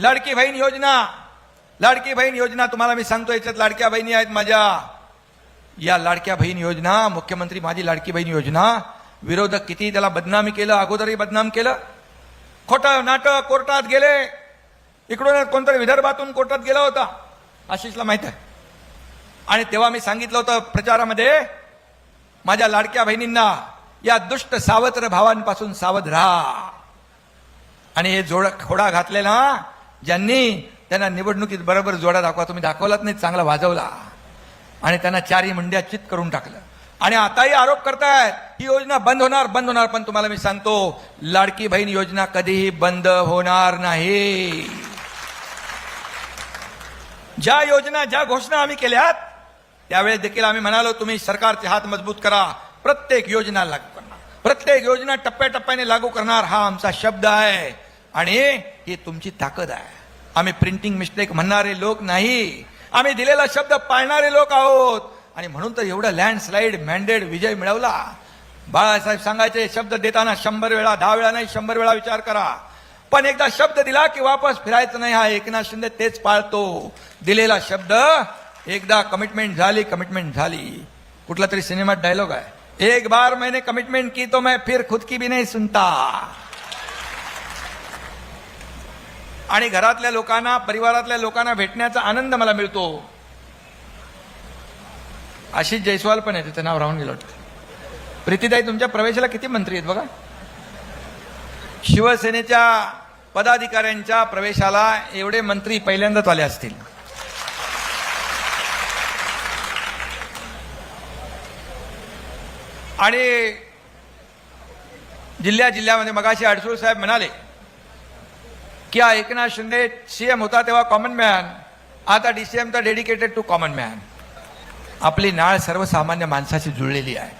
लाडकी बहीण योजना। लाडकी बहीण योजना तुम्हाला मी सांगतो याच्यात लाडक्या बहिणी आहेत माझ्या। या लाडक्या बहीण योजना मुख्यमंत्री माझी लाडकी बहीण योजना विरोधक किती त्याला बदनामी केलं अगोदरही बदनाम केलं खोटं नाटक कोर्टात गेले इकडून कोणतरी विदर्भातून कोर्टात गेला होता आशिषला माहीत आहे. आणि तेव्हा मी सांगितलं होतं प्रचारामध्ये माझ्या लाडक्या बहिणींना या दुष्ट सावत्र भावांपासून सावध राहा. आणि हे जोड खोडा घातलेला ज्यांनी त्यांना निवडणुकीत बरोबर जोडा दाखवा तुम्ही दाखवलाच नाही चांगला वाजवला. आणि त्यांना चारही मंड्या चित करून टाकलं. आणि आताही आरोप करतायत ही योजना बंद होणार बंद होणार पण तुम्हाला मी सांगतो लाडकी बहीण योजना कधीही बंद होणार नाही. ज्या योजना ज्या घोषणा आम्ही केल्यात त्यावेळेस देखील आम्ही म्हणालो तुम्ही सरकारचे हात मजबूत करा प्रत्येक योजना लागू करणार. प्रत्येक योजना टप्प्याटप्प्याने लागू करणार हा आमचा शब्द आहे. आणि ही तुमची ताकद आहे. आम्ही प्रिंटिंग मिस्टेक म्हणणारे लोक नाही. आम्ही दिलेला शब्द पाळणारे लोक आहोत. आणि म्हणून तर एवढा लँडस्लाईड मॅन्डेड विजय मिळवला. बाळासाहेब सांगायचे शब्द देताना शंभर वेळा दहा वेळा नाही शंभर वेळा विचार करा. पण एकदा शब्द दिला की वापस फिरायचं नाही. हा एकनाथ शिंदे तेच पाळतो. दिलेला शब्द एकदा कमिटमेंट झाली कमिटमेंट झाली. कुठला तरी सिनेमात डायलॉग आहे. एक बार मैंने कमिटमेंट की तो मैं फिर खुद की भी नहीं सुनता. आणि घरातल्या लोकांना परिवारातल्या लोकांना भेटण्याचा आनंद मला मिळतो. आशिष जयस्वाल पण आहे त्याचं नाव राहून गेलं वाटतं. प्रीतीदाई तुमच्या प्रवेशाला किती मंत्री आहेत बघा? शिवसेनेच्या पदाधिकाऱ्यांच्या प्रवेशाला एवढे मंत्री पहिल्यांदाच आले असतील. आणि जिल्ह्या जिल्ह्यामध्ये मगाशी अडसूळ साहेब म्हणाले की एकनाथ शिंदे सीएम होता तेव्हा कॉमन मॅन आता डीसीएम तर डेडिकेटेड टू कॉमन मॅन आपली नाळ सर्वसामान्य माणसाशी जुळलेली आहे.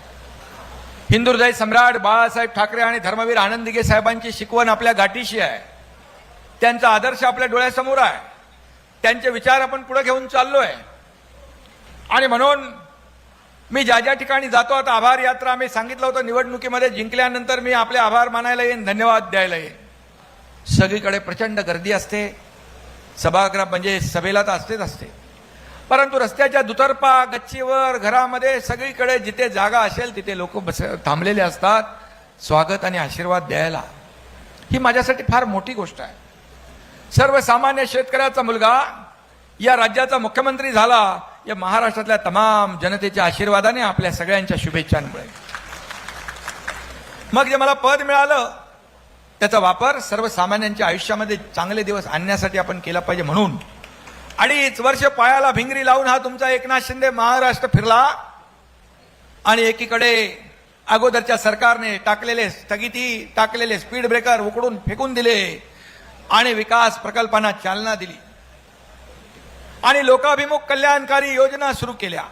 हिंदुहृदय सम्राट बाळासाहेब ठाकरे आणि धर्मवीर आनंद साहेबांची शिकवण आपल्या गाठीशी आहे. त्यांचा आदर्श आपल्या डोळ्यासमोर आहे. त्यांचे विचार आपण पुढे घेऊन चाललोय. आणि म्हणून मी ज्या ज्या ठिकाणी जातो आता आभार यात्रा मी सांगितलं होतं निवडणुकीमध्ये जिंकल्यानंतर मी आपले आभार मानायला येईन धन्यवाद द्यायला येईन. सगळीकडे प्रचंड गर्दी असते. सभागृह म्हणजे सभेला तर असतेच असते. परंतु रस्त्याच्या दुतर्फा गच्चीवर घरामध्ये सगळीकडे जिथे जागा असेल तिथे लोक बस थांबलेले असतात. स्वागत आणि आशीर्वाद द्यायला. ही माझ्यासाठी फार मोठी गोष्ट आहे. सर्वसामान्य शेतकऱ्याचा मुलगा या राज्याचा मुख्यमंत्री झाला या महाराष्ट्रातल्या तमाम जनतेच्या आशीर्वादाने आपल्या सगळ्यांच्या शुभेच्छांमुळे. मग जे मला पद मिळालं त्याचा वापर सर्वसामान्यांच्या आयुष्यामध्ये चांगले दिवस आणण्यासाठी आपण केला पाहिजे म्हणून. अडीच वर्ष पायाला भिंगरी लावून हा तुमचा एकनाथ शिंदे महाराष्ट्र फिरला. आणि एकीकडे अगोदरच्या सरकारने टाकलेले स्थगिती टाकलेले स्पीड ब्रेकर उकडून फेकून दिले आणि विकास प्रकल्पांना चालना दिली. आणि लोकाभिमुख कल्याणकारी योजना सुरू केल्या.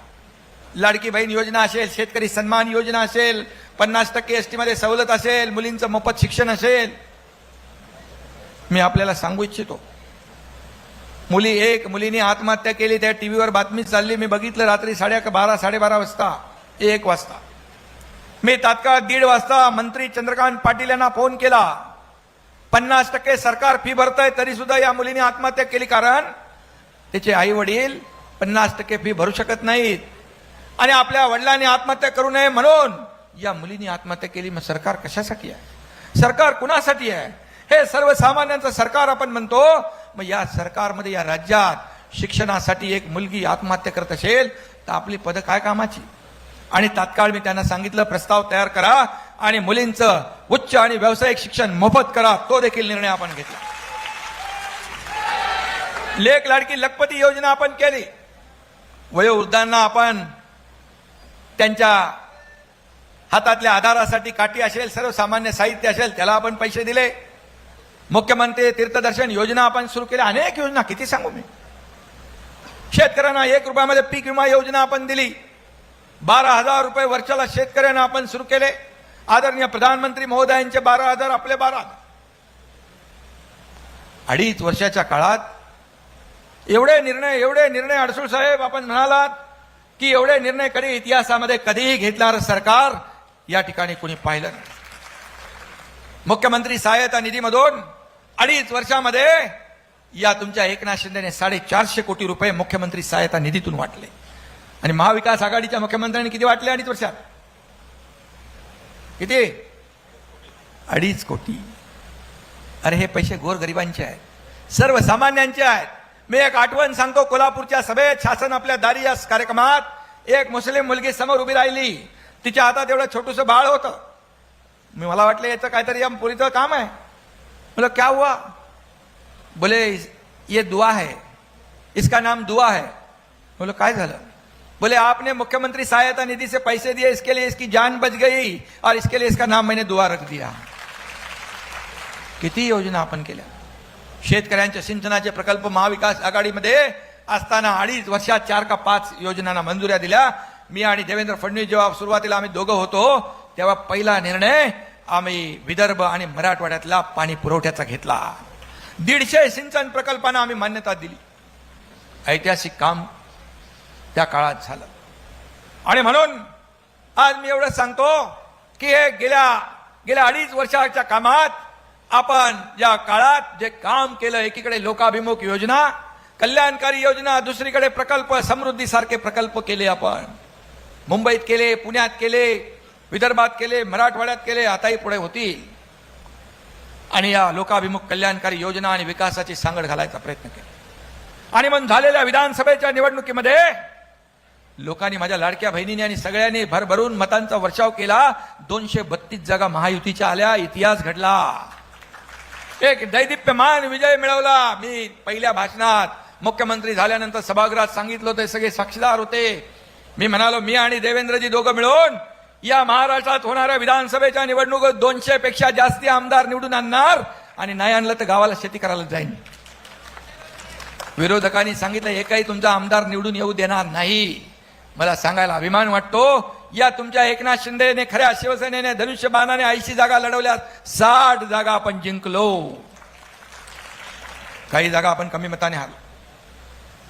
लाडकी बहीण योजना असेल शेतकरी सन्मान योजना असेल पन्नास टक्के एस टीमध्ये सवलत असेल मुलींचं मोफत शिक्षण असेल. मी आपल्याला सांगू इच्छितो. मुली एक मुलीने आत्महत्या केली त्या टी व्हीवर बातमी चालली मी बघितलं रात्री साडे बारा साडेबारा वाजता. एक वाजता. मी तात्काळ दीड वाजता मंत्री चंद्रकांत पाटील यांना फोन केला. पन्नास टक्के सरकार फी भरतंय तरी सुद्धा या मुलीने आत्महत्या केली कारण त्याचे आई वडील पन्नास टक्के फी भरू शकत नाहीत. आणि आपल्या वडिलांनी आत्महत्या करू नये म्हणून या मुलीने आत्महत्या केली मग सरकार कशासाठी आहे? सरकार कुणासाठी आहे? हे सर्वसामान्यांचं सरकार आपण म्हणतो मग या सरकारमध्ये या राज्यात शिक्षणासाठी एक मुलगी आत्महत्या करत असेल तर आपली पदं काय कामाची? आणि तात्काळ मी त्यांना सांगितलं प्रस्ताव तयार करा आणि मुलींचं उच्च आणि व्यावसायिक शिक्षण मोफत करा तो देखील निर्णय आपण घेतला. लेख लाडकी लखपती योजना आपण केली. वयोवृद्धांना आपण त्यांच्या हातातल्या आधारासाठी काठी असेल सर्वसामान्य साहित्य असेल त्याला आपण पैसे दिले. मुख्यमंत्री तीर्थदर्शन योजना आपण सुरू केल्या. अनेक योजना किती सांगू मी? शेतकऱ्यांना एक रुपयामध्ये पीक विमा योजना आपण दिली. बारा हजार रुपये वर्षाला शेतकऱ्यांना आपण सुरू केले. आदरणीय प्रधानमंत्री महोदयांचे बारा हजार आपले बारा अडीच वर्षाच्या काळात एवढे निर्णय एवढे निर्णय अडसूळ साहेब आपण म्हणालात की एवढे निर्णय कधी इतिहासामध्ये कधीही घेतणार सरकार? या ठिकाणी कुणी पाहिलं नाही. मुख्यमंत्री सहायता निधीमधून अडीच वर्षामध्ये या तुमच्या एकनाथ शिंदेने साडेचारशे कोटी रुपये मुख्यमंत्री सहायता निधीतून वाटले. आणि महाविकास आघाडीच्या मुख्यमंत्र्यांनी किती वाटले अडीच वर्षात? किती? अडीच कोटी. अरे हे पैसे गोरगरिबांचे आहेत. सर्वसामान्यांचे आहेत. मी एक आठवण सांगतो कोल्हापूरच्या सभेत शासन आपल्या दारी या कार्यक्रमात एक मुस्लिम मुलगी समोर उभी राहिली. तिच्या हातात एवढं छोटूस बाळ होतं. मी मला वाटलं याचं काहीतरी या पुरीचं काम आहे. बोला क्या हुआ? बोले ये दुआ है. इसका नाम दुआ है. बोलो काय झालं? बोले आपने मुख्यमंत्री सहायता निधि से पैसे दिए इसके लिए इसकी जान बच गई और इसके लिए इसका नाम मैंने दुआ रख दिया। किती योजना आपण केल्या? शेतकऱ्यांच्या सिंचनाचे प्रकल्प महाविकास आघाडीमध्ये असताना अडीच वर्षात चार का पाच योजनांना मंजुऱ्या दिल्या. मी आणि देवेंद्र फडणवीस जेव्हा सुरुवातीला आम्ही दोघं होतो तेव्हा पहिला निर्णय आम्ही विदर्भ आणि मराठवाड्यातला पाणी पुरवठ्याचा घेतला. दीडशे सिंचन प्रकल्पांना आम्ही मान्यता दिली. ऐतिहासिक काम त्या काळात झालं. आणि म्हणून आज मी एवढं सांगतो की हे गेल्या गेल्या अडीच वर्षाच्या कामात आपण या काळात जे काम केलं एकीकडे लोकाभिमुख योजना कल्याणकारी योजना दुसरीकडे प्रकल्प समृद्धी सारखे प्रकल्प केले आपण. मुंबईत केले पुण्यात केले विदर्भात केले मराठवाड्यात केले आताही पुढे होतील. आणि या लोकाभिमुख कल्याणकारी योजना आणि विकासाची सांगड घालायचा प्रयत्न केला. आणि मग झालेल्या विधानसभेच्या निवडणुकीमध्ये लोकांनी माझ्या लाडक्या बहिणीने आणि सगळ्यांनी भरभरून मतांचा वर्षाव केला. दोनशे बत्तीस जागा महायुतीच्या आल्या इतिहास घडला. एक दैदिप्यमान विजय मिळवला. मी पहिल्या भाषणात मुख्यमंत्री झाल्यानंतर सभागृहात सांगितलं होते सगळे साक्षीदार होते. मी म्हणालो मी आणि देवेंद्रजी दोघं मिळून या महाराष्ट्रात होणाऱ्या विधानसभेच्या निवडणुकीत दोनशे पेक्षा जास्ती आमदार निवडून आणणार आणि नाही आणलं तर गावाला शेती करायला जाईन. विरोधकांनी सांगितलं एकही तुमचा आमदार निवडून येऊ देणार नाही. मला सांगायला अभिमान वाटतो. या तुमच्या एकनाथ शिंदेने खऱ्या शिवसेनेने धनुष्यबाणाने ऐंशी जागा लढवल्या साठ जागा आपण जिंकलो. काही जागा आपण कमी मताने हारलो.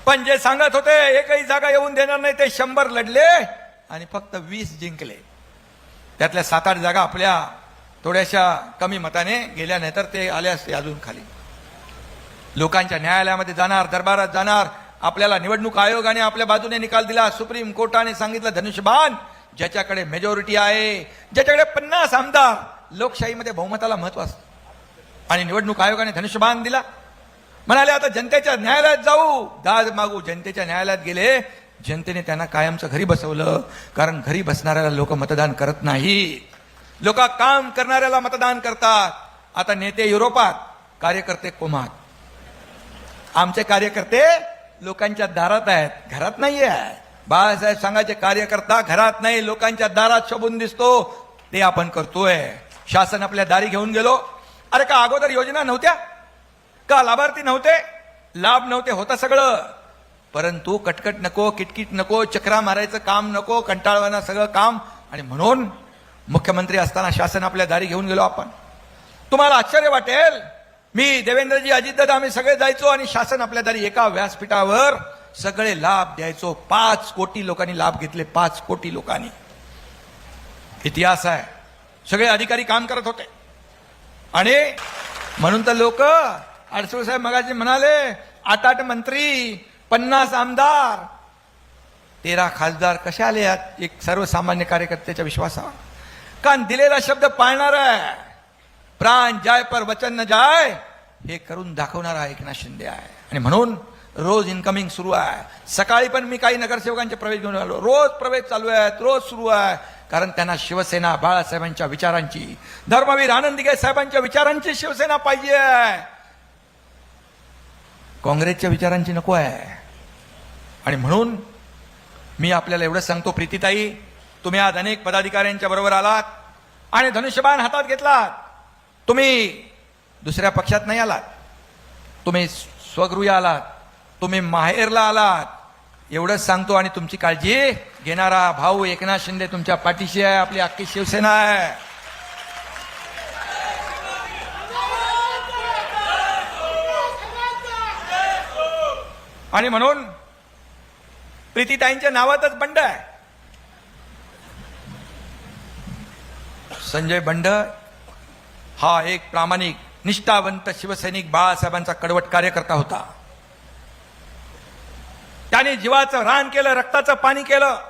पण जे सांगत होते एकही जागा येऊन देणार नाही ते शंभर लढले आणि फक्त वीस जिंकले. त्यातल्या सात आठ जागा आपल्या थोड्याशा कमी मताने गेल्या नाही तर ते आले असते अजून खाली. लोकांच्या न्यायालयामध्ये जाणार दरबारात जाणार आपल्याला निवडणूक आयोगाने आपल्या बाजूने निकाल दिला सुप्रीम कोर्टाने सांगितलं धनुष्यबाण ज्याच्याकडे मेजॉरिटी आहे ज्याच्याकडे पन्नास आमदार लोकशाहीमध्ये बहुमताला महत्त्व असतं. आणि निवडणूक आयोगाने धनुष्यबाण दिला. म्हणाले आता जनतेच्या न्यायालयात जाऊ. दाद मागू. जनतेच्या न्यायालयात गेले. जनतेने त्यांना कायमचं घरी बसवलं. कारण घरी बसणाऱ्याला लोक मतदान करत नाही. लोक काम करणाऱ्याला मतदान करतात. आता नेते युरोपात कार्यकर्ते कोमात. आमचे कार्यकर्ते लोकांच्या दारात आहेत. घरात नाही आहे बाळासाहेब सांगायचे कार्यकर्ता घरात नाही. लोकांच्या दारात शोभून दिसतो. ते आपण करतोय. शासन आपल्या दारी घेऊन गेलो. अरे का अगोदर योजना नव्हत्या? का लाभार्थी नव्हते. लाभ नव्हते होता सगळं. परंतु कटकट नको किटकिट नको चक्रा मारायचं काम नको कंटाळवाना सगळं काम. आणि म्हणून मुख्यमंत्री असताना शासन आपल्या दारी घेऊन गेलो आपण. तुम्हाला आश्चर्य वाटेल मी देवेंद्रजी अजितदादा आम्ही सगळे जायचो आणि शासन आपल्या दारी एका व्यासपीठावर सगळे लाभ द्यायचो. पाच कोटी लोकांनी लाभ घेतले पाच कोटी लोकांनी. इतिहास आहे. सगळे अधिकारी काम करत होते. आणि म्हणून तर लोक अडसूळ साहेब मगाशी म्हणाले आठ आठ मंत्री पन्नास आमदार. तेरा खासदार कसे आले यात? एक सर्वसामान्य कार्यकर्त्याच्या विश्वासावर. कारण दिलेला शब्द पाळणार आहे. प्राण जाय पर वचन न जाय हे करून दाखवणारा एकनाथ शिंदे आहे. आणि म्हणून रोज इन्कमिंग सुरू आहे. सकाळी पण मी काही नगरसेवकांचे प्रवेश घेऊन आलो. रोज प्रवेश चालू आहेत रोज सुरू आहे. कारण त्यांना शिवसेना बाळासाहेबांच्या विचारांची धर्मवीर आनंद साहेबांच्या विचारांची शिवसेना पाहिजे आहे. काँग्रेसच्या विचारांची नको आहे. आणि म्हणून मी आपल्याला एवढंच सांगतो प्रीतीताई तुम्ही आज अनेक पदाधिकाऱ्यांच्या बरोबर आलात आणि धनुष्यबाण हातात घेतलात. तुम्ही दुसऱ्या पक्षात नाही आलात. तुम्ही स्वगृही आलात. तुम्ही माहेरला आलात. एवढंच सांगतो आणि तुमची काळजी घेणारा भाऊ एकनाथ शिंदे तुमच्या पाठीशी आहे आपली अख्खी शिवसेना आहे. आणि म्हणून प्रीतीताईंच्या नावातच बंड आहे. संजय बंड हा एक प्रामाणिक निष्ठावंत शिवसैनिक बाळासाहेबांचा कडवट कार्यकर्ता होता. त्याने जीवाचं रान केलं रक्ताचं पाणी केलं.